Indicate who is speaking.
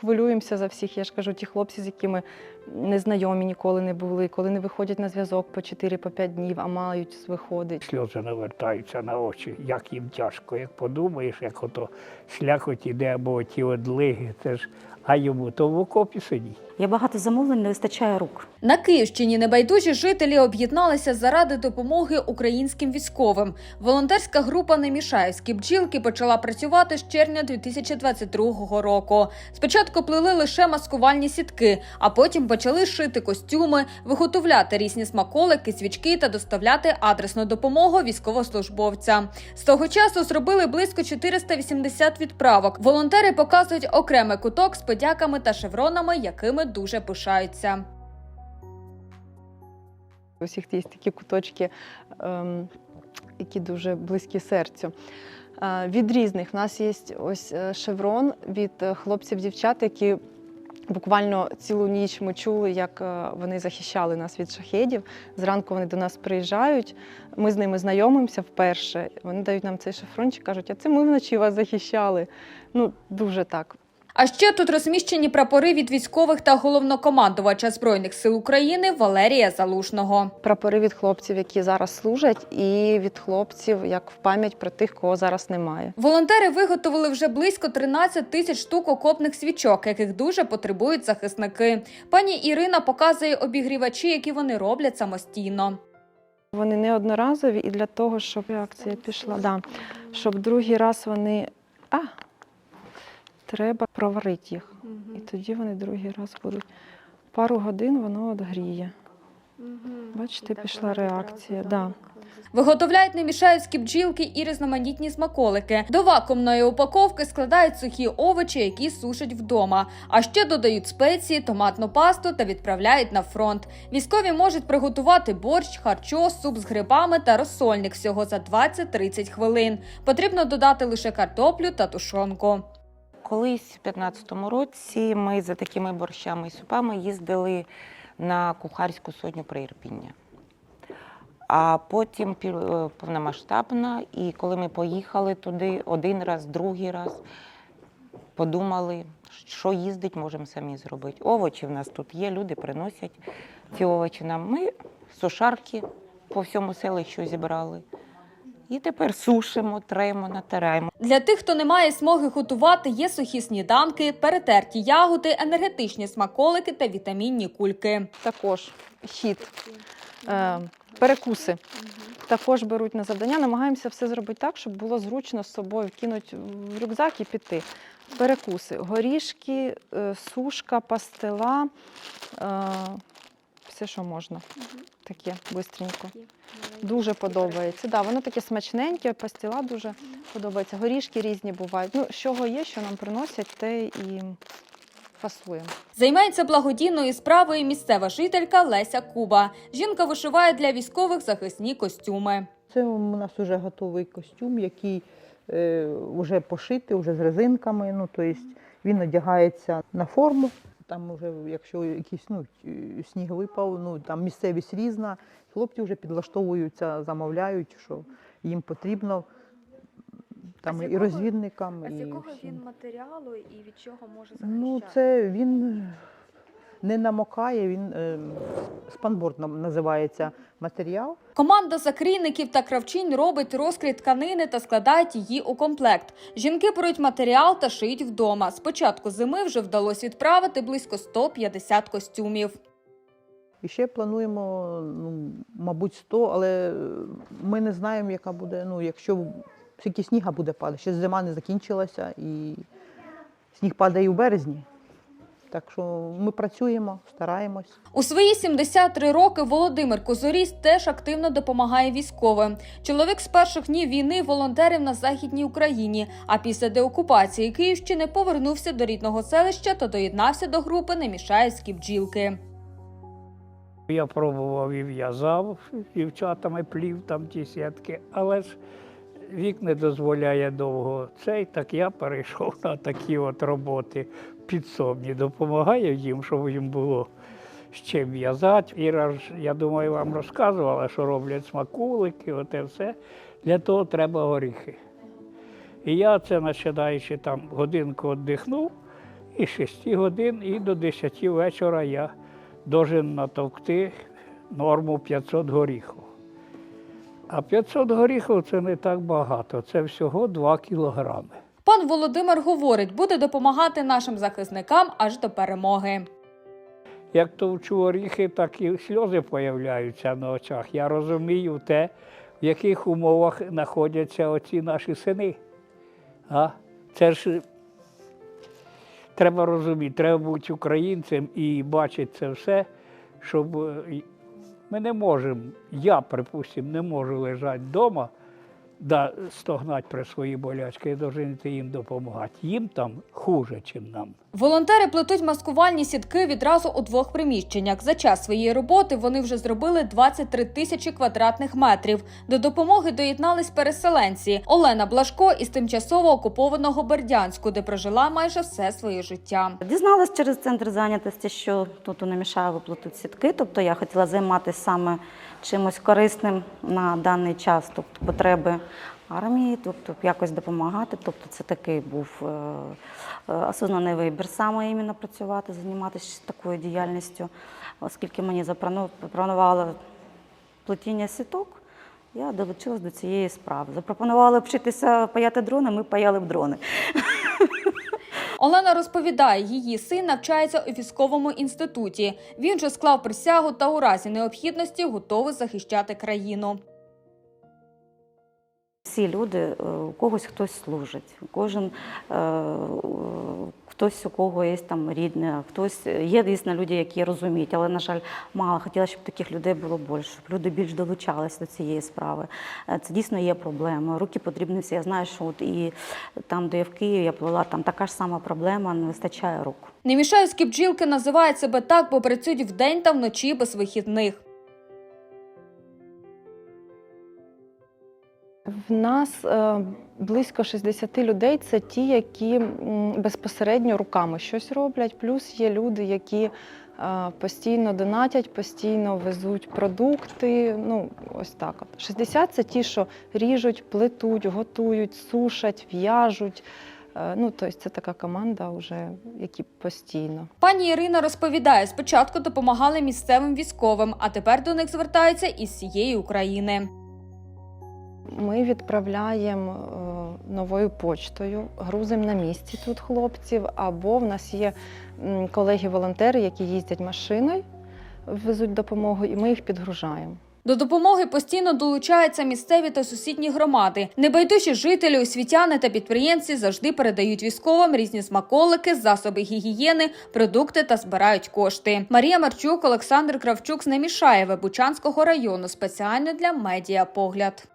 Speaker 1: хвилюємося за всіх. Я ж кажу, ті хлопці, з якими незнайомі ніколи не були, коли не виходять на зв'язок по 4-5 днів, а мають виходить.
Speaker 2: Сльози навертаються на очі, як їм тяжко, як подумаєш, як ото шлях от іде, або ті одлиги, це ж, а йому то в окопі сидіть.
Speaker 3: Є багато замовлень, не вистачає рук.
Speaker 4: На Київщині небайдужі жителі об'єдналися заради допомоги українським військовим. Волонтерська група Немішаївські бджілки почала працювати з червня 2022 року. Спочатку плели лише маскувальні сітки, а потім почали шити костюми, виготовляти різні смаколики, свічки та доставляти адресну допомогу військовослужбовцям. З того часу зробили близько 480 відправок. Волонтери показують окремий куток з подяками та шевронами, якими дуже пишаються.
Speaker 1: У всіх є такі куточки, ем, які дуже близькі серцю. Е, від різних в нас є ось е, шеврон від е, хлопців-дівчат, які буквально цілу ніч ми чули, як вони захищали нас від шахедів. Зранку вони до нас приїжджають. Ми з ними знайомимося вперше. Вони дають нам цей шеврончик, кажуть, а це ми вночі вас захищали. Ну, дуже так.
Speaker 4: А ще тут розміщені прапори від військових та головнокомандувача збройних сил України Валерія Залушного.
Speaker 1: Прапори від хлопців, які зараз служать, і від хлопців, як в пам'ять про тих, кого зараз немає.
Speaker 4: Волонтери виготовили вже близько 13 тисяч штук окопних свічок, яких дуже потребують захисники. Пані Ірина показує обігрівачі, які вони роблять самостійно.
Speaker 1: Вони не одноразові, і для того, щоб реакція пішла, да, щоб другий раз вони. А, треба проварити їх. І тоді вони другий раз будуть. Пару годин воно от гріє. Бачите, пішла реакція. Да.
Speaker 4: Виготовляють немішаївські бджілки і різноманітні смаколики. До вакуумної упаковки складають сухі овочі, які сушать вдома. А ще додають спеції, томатну пасту та відправляють на фронт. Військові можуть приготувати борщ, харчо, суп з грибами та розсольник всього за 20-30 хвилин. Потрібно додати лише картоплю та тушонку.
Speaker 5: Колись в 15-му році ми за такими борщами і супами їздили на кухарську сотню при Ірпіння. А потім е, повномасштабна, і коли ми поїхали туди один раз, другий раз, подумали, що їздить, можемо самі зробити. Овочі в нас тут є, люди приносять ці овочі нам. Ми сушарки по всьому селищу зібрали. І тепер сушимо, тремо, натираємо.
Speaker 4: Для тих, хто не має змоги готувати, є сухі сніданки, перетерті ягоди, енергетичні смаколики та вітамінні кульки.
Speaker 1: Також хід, е, перекуси. Також беруть на завдання. Намагаємося все зробити так, щоб було зручно з собою кинути в рюкзак і піти. Перекуси, горішки, е, сушка, пастила, е, все, що можна. Таке бистренько. Дуже подобається. Да, воно таке смачненьке, пастила дуже подобається. Горішки різні бувають. Ну, з чого є, що нам приносять, те і фасуємо.
Speaker 4: Займається благодійною справою місцева жителька Леся Куба. Жінка вишиває для військових захисні костюми.
Speaker 6: Це у нас вже готовий костюм, який е, вже пошитий, вже з резинками. Ну, тобто він одягається на форму. Там вже, якщо якийсь ну, е, сніг випав, ну там місцевість різна. Хлопці вже підлаштовуються, замовляють, що їм потрібно. Там і розвідникам, і всім.
Speaker 4: матеріалу і від чого може
Speaker 6: Ну, це він не намокає, він е, спанборд називається матеріал.
Speaker 4: Команда закрійників та кравчинь робить розкрій тканини та складають її у комплект. Жінки беруть матеріал та шиють вдома. З початку зими вже вдалося відправити близько 150 костюмів.
Speaker 6: І ще плануємо, ну, мабуть, 100, але ми не знаємо, яка буде, ну, якщо скільки сніга буде падати. Ще зима не закінчилася і сніг падає в березні. Так що ми працюємо, стараємось.
Speaker 4: У свої 73 роки Володимир Козоріс теж активно допомагає військовим. Чоловік з перших днів війни волонтерів на західній Україні. А після деокупації Київщини повернувся до рідного селища та доєднався до групи Немішаївські бджілки.
Speaker 2: Я пробував і в'язав дівчатами плів там ті сітки, але ж вік не дозволяє довго цей, так я перейшов на такі от роботи підсобні. Допомагаю їм, щоб їм було з чим в'язати. Іра ж, я думаю, вам розказувала, що роблять смакулики, оте все. Для того треба горіхи. І я це починаючи там годинку віддихнув із 6 годин і до 10 вечора я должен натовкти норму 500 горіхів. А 500 горіхів це не так багато, це всього 2 кілограми.
Speaker 4: Пан Володимир говорить, буде допомагати нашим захисникам аж до перемоги.
Speaker 2: Як товчу оріхи, так і сльози появляються на очах. Я розумію те, в яких умовах знаходяться оці наші сини. А? Це ж треба розуміти, треба бути українцем і бачити це все, щоб е, ми не можемо, я, припустимо, не можу лежати вдома, да, стогнати про свої болячки, повинен йти їм допомагати. Їм там хуже, ніж нам.
Speaker 4: Волонтери плетуть маскувальні сітки відразу у двох приміщеннях. За час своєї роботи вони вже зробили 23 тисячі квадратних метрів. До допомоги доєднались переселенці Олена Блашко із тимчасово окупованого Бердянську, де прожила майже все своє життя.
Speaker 3: Дізналась через центр зайнятості, що тут у Немішаєво плетуть сітки. Тобто я хотіла займатися саме чимось корисним на даний час, тобто потреби армії, тобто якось допомагати. Тобто це такий був е, е, осознаний вибір саме іменно працювати, займатися такою діяльністю, оскільки мені запропону- запропонували плетіння сіток. Я долучилась до цієї справи. Запропонували вчитися паяти дрони, ми паяли б дрони.
Speaker 4: Олена розповідає, її син навчається у військовому інституті. Він же склав присягу та у разі необхідності готовий захищати країну.
Speaker 3: Всі люди, е, у когось хтось служить, кожен е, хтось у кого є там рідне, хтось є дійсно люди, які розуміють, але на жаль, мало хотіла, щоб таких людей було більше, щоб люди більш долучалися до цієї справи. Е, Це дійсно є проблема. Руки потрібні всі. Я знаю, що от і там, де я в Києві я плела, там така ж сама проблема, не вистачає рук.
Speaker 4: Немішаївські бджілки називають себе так, бо працюють вдень та вночі без вихідних.
Speaker 1: Нас е, близько 60 людей це ті, які безпосередньо руками щось роблять. Плюс є люди, які е, постійно донатять, постійно везуть продукти. Ну, ось так. От. 60 це ті, що ріжуть, плетуть, готують, сушать, в'яжуть. Е, Ну, тобто це така команда, вже, які постійно.
Speaker 4: Пані Ірина розповідає, спочатку допомагали місцевим військовим, а тепер до них звертаються із всієї України.
Speaker 1: Ми відправляємо е, новою почтою, грузимо на місці тут хлопців, або в нас є колеги-волонтери, які їздять машиною, везуть допомогу, і ми їх підгружаємо.
Speaker 4: До допомоги постійно долучаються місцеві та сусідні громади. Небайдужі жителі, освітяни та підприємці завжди передають військовим різні смаколики, засоби гігієни, продукти та збирають кошти. Марія Марчук, Олександр Кравчук з Немішаєве Бучанського району спеціально для медіа погляд.